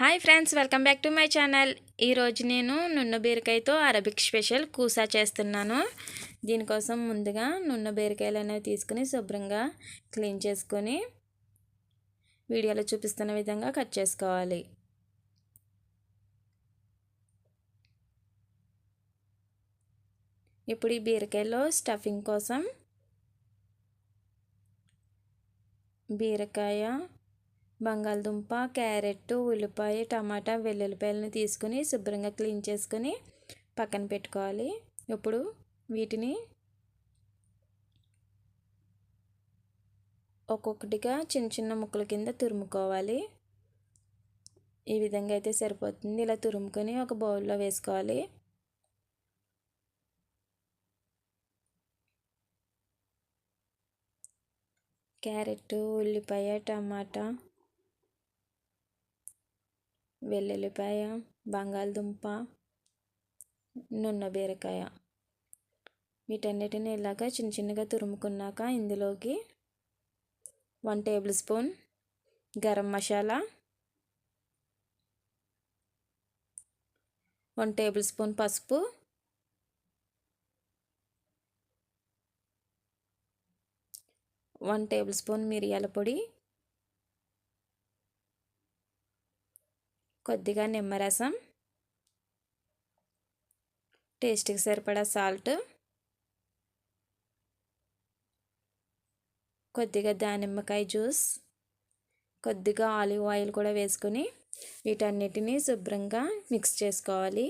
Hi friends welcome back to my channel. ఈరోజు నేను నున్న బీరకాయతో అరబిక్ స్పెషల్ కూసా చేస్తున్నాను. దీనికోసం ముందుగా నున్న బీరకాయలు అనేవి తీసుకుని శుభ్రంగా క్లీన్ చేసుకొని వీడియోలో చూపిస్తున్న విధంగా కట్ చేసుకోవాలి. ఇప్పుడు ఈ బీరకాయలో స్టఫింగ్ కోసం బీరకాయ బంగాళదుంప క్యారెట్ ఉల్లిపాయ టమాటా వెల్లుల్లిపాయలను తీసుకుని శుభ్రంగా క్లీన్ చేసుకొని పక్కన పెట్టుకోవాలి. ఇప్పుడు వీటిని ఒక్కొక్కటిగా చిన్న చిన్న ముక్కల కింద తురుముకోవాలి. ఈ విధంగా అయితే సరిపోతుంది. ఇలా తురుముకొని ఒక బౌల్లో వేసుకోవాలి. క్యారెట్ ఉల్లిపాయ టమాటా వెల్లుల్లిపాయ బంగాళదుంప నున్న బీరకాయ. వీటన్నిటిని ఇలాగ చిన్న చిన్నగా తురుముకున్నాక ఇందులోకి one table spoon garam masala one table spoon పసుపు వన్ టేబుల్ స్పూన్ మిరియాల పొడి కొద్దిగా నిమ్మరసం టేస్ట్కి సరిపడా సాల్ట్ కొద్దిగా దానిమ్మకాయ జ్యూస్ కొద్దిగా ఆలివ్ ఆయిల్ కూడా వేసుకొని వీటన్నిటిని శుభ్రంగా మిక్స్ చేసుకోవాలి.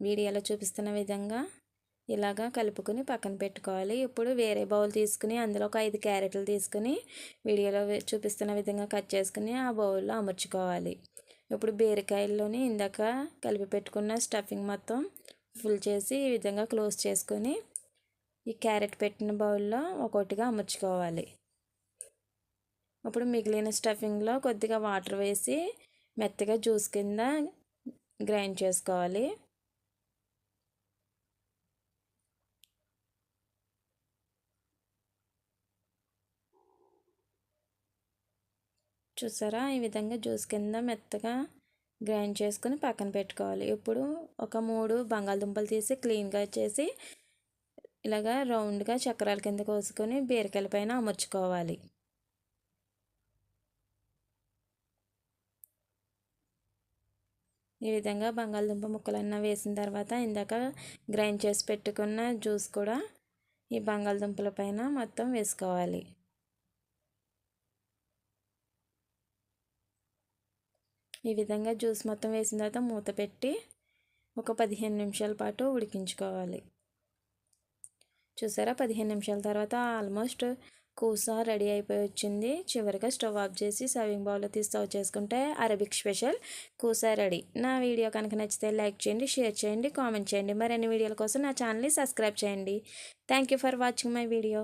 వీడియోలో చూపిస్తున్న విధంగా ఇలాగా కలుపుకొని పక్కన పెట్టుకోవాలి. ఇప్పుడు వేరే బౌల్ తీసుకుని అందులో ఒక ఐదు క్యారెట్లు తీసుకుని వీడియోలో చూపిస్తున్న విధంగా కట్ చేసుకుని ఆ బౌల్లో అమర్చుకోవాలి. ఇప్పుడు బీరకాయల్లోని ఇందాక కలిపి పెట్టుకున్న స్టఫింగ్ మొత్తం ఫుల్ చేసి ఈ విధంగా క్లోజ్ చేసుకొని ఈ క్యారెట్ పెట్టిన బౌల్లో ఒక్కొక్కటిగా అమర్చుకోవాలి. ఇప్పుడు మిగిలిన స్టఫింగ్లో కొద్దిగా వాటర్ వేసి మెత్తగా జ్యూస్ కింద గ్రైండ్ చేసుకోవాలి. చూసారా? ఈ విధంగా జ్యూస్ కింద మెత్తగా గ్రైండ్ చేసుకుని పక్కన పెట్టుకోవాలి. ఇప్పుడు ఒక మూడు బంగాళదుంపలు తీసి క్లీన్గా చేసి ఇలాగా రౌండ్గా చక్రాల కింద కోసుకొని బీరకాయల పైన అమర్చుకోవాలి. ఈ విధంగా బంగాళదుంప ముక్కలన్నా వేసిన తర్వాత ఇందాక గ్రైండ్ చేసి పెట్టుకున్న జ్యూస్ కూడా ఈ బంగాళదుంపల పైన మొత్తం వేసుకోవాలి. ఈ విధంగా జ్యూస్ మొత్తం వేసిన తర్వాత మూత పెట్టి ఒక పదిహేను నిమిషాల పాటు ఉడికించుకోవాలి. చూసారా? పదిహేను నిమిషాల తర్వాత ఆల్మోస్ట్ కూస రెడీ అయిపోయి వచ్చింది. చివరిగా స్టవ్ ఆఫ్ చేసి సర్వింగ్ బౌల్లో తీసి సర్వ్ చేసుకుంటే అరబిక్ స్పెషల్ కూస రెడీ. నా వీడియో కనుక నచ్చితే లైక్ చేయండి షేర్ చేయండి కామెంట్ చేయండి. మరిన్ని వీడియోల కోసం నా ఛానల్ని సబ్స్క్రైబ్ చేయండి. Thank you for watching my video.